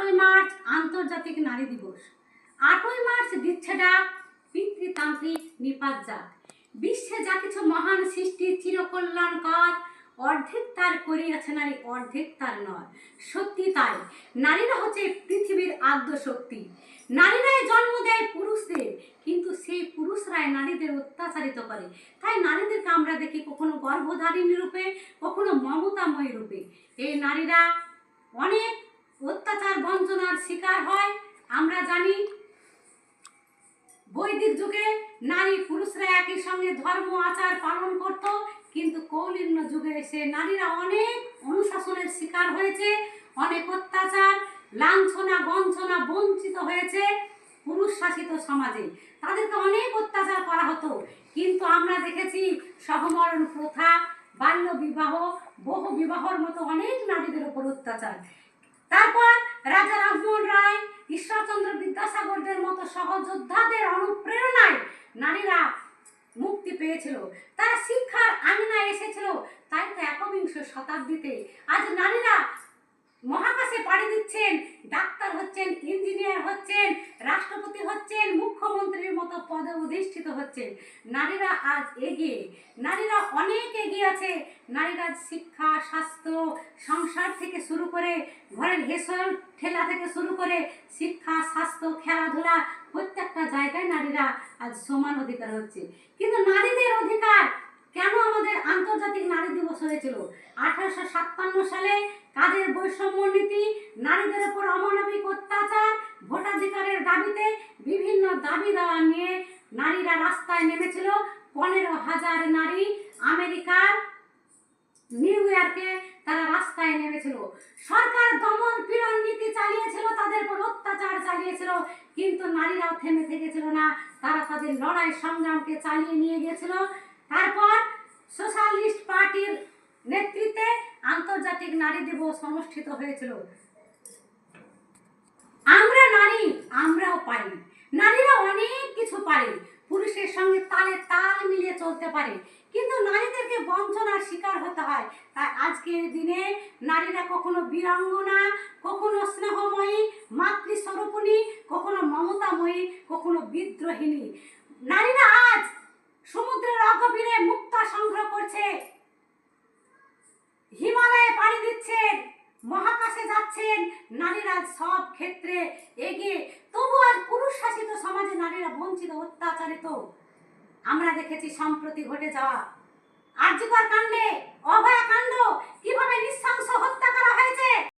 আটই মার্চ আন্তর্জাতিক নারী দিবস। আটই মার্চ দিচ্ছে ডাক পিতৃতান্ত্রিক নিপাত জাত। বিশ্বে যা কিছু মহান সৃষ্টি চিরকল্যাণকর, অর্ধেক তার করিয়াছে নারী, অর্ধেক তার নয়। সত্যি তাই। নারীরা হচ্ছে পৃথিবীর আদ্য শক্তি নারীরাই জন্ম দেয় পুরুষদের, কিন্তু সেই পুরুষরাই নারীদের অত্যাচারিত করে। তাই নারীদেরকে আমরা দেখি কখনো গর্ভধারিণী রূপে, কখনো মমতাময়ী রূপে। এই নারীরা অনেক অত্যাচার, বঞ্চনার শিকার হয়। আমরা জানি বৈদিক যুগে নারী পুরুষরা একই সঙ্গে ধর্ম, আচার পালন করত, কিন্তু কৌলিন্য যুগে এসে নারীরা অনেক অনুশাসনের শিকার হয়েছে, অনেক অত্যাচার, লাঞ্ছনা, বঞ্চনা বঞ্চিত হয়েছে পুরুষ শাসিত সমাজে। তাদেরকে অনেক অত্যাচার করা হতো, কিন্তু আমরা দেখেছি সহমরণ প্রথা বাল্য বিবাহ বহু বিবাহর মতো অনেক নারীদের উপর অত্যাচার। তারপর রাজা রামমোহন রায়, ঈশ্বরচন্দ্র বিদ্যাসাগরদের মতো সহযোদ্ধাদের অনুপ্রেরণায় নারীরা মুক্তি পেয়েছিল। তারা শিক্ষার আঙিনায় এসেছিল তাই তো একবিংশ শতাব্দীতে। আজ নারীরা মহাকাশে পাড়ি দিচ্ছেন, ডাক্তার হচ্ছেন, ইঞ্জিনিয়ার হচ্ছেন রাষ্ট্রপতি হচ্ছেন মুখ্যমন্ত্রীর মতো পদে অধিষ্ঠিত হচ্ছে। নারীরা আজ এগিয়ে, নারীরা অনেক এগিয়ে আছে। নারীরা শিক্ষা, স্বাস্থ্য, সংসার থেকে শুরু করে ঘরের হেসল ঠেলা থেকে শুরু করে শিক্ষা, স্বাস্থ্য, খেলাধুলা, প্রত্যেকটা জায়গায় নারীরা আজ সমান অধিকার হচ্ছে। কিন্তু নারীদের অধিকার কেন আমাদের আন্তর্জাতিক নারী দিবস হয়েছিল? আঠারোশো সাতান্ন সালে কাজের বৈষম্য নীতি নারীদের উপর অত্যাচার ভোটাধিকারের দাবিতে বিভিন্ন দাবি দেওয়া নিয়ে নারীরা রাস্তায় নেমেছিল। পনেরো হাজার নারী আমেরিকার নিউ ইয়র্কে তারা রাস্তায় নেমেছিল। সরকার দমন পীড়ন নীতি চালিয়েছিল, তাদের উপর অত্যাচার চালিয়েছিল, কিন্তু নারীরাও থেমে থেকেছিল না। তারা তাদের লড়াই সংগ্রামকে চালিয়ে নিয়ে গিয়েছিল। তারপর সোশ্যালিস্ট পার্টির নেতৃত্বে আন্তর্জাতিক নারী দিবস অনুষ্ঠিত হয়েছিল। নারী, আমরাও পারি। নারীরা অনেক কিছু পারে। পুরুষের সঙ্গে তালে তাল মিলিয়ে চলতে পারে। কিন্তু নারীদেরকে বঞ্চনার শিকার হতে হয়। তাই আজকের দিনে নারীরা কখনো বীরাঙ্গনা, কখনো স্নেহময়ী, মাতৃস্বরূপিণী, কখনো মমতাময়ী, কখনো বিদ্রোহিণী। নারীরা আজ সমুদ্রের অগভীরে মুক্তা সংগ্রহ করছে। হিমালয়ে পাড়ি দিচ্ছেন। মহাকাশে যাচ্ছেন, নারীরা সব ক্ষেত্রে এগিয়ে, তবু আর পুরুষ শাসিত সমাজে নারীরা বঞ্চিত, অত্যাচারিত। আমরা দেখেছি সম্প্রতি ঘটে যাওয়া আর্যকর কাণ্ডে অভয়া কাণ্ড কীভাবে নিঃশংস হত্যা করা হয়েছে?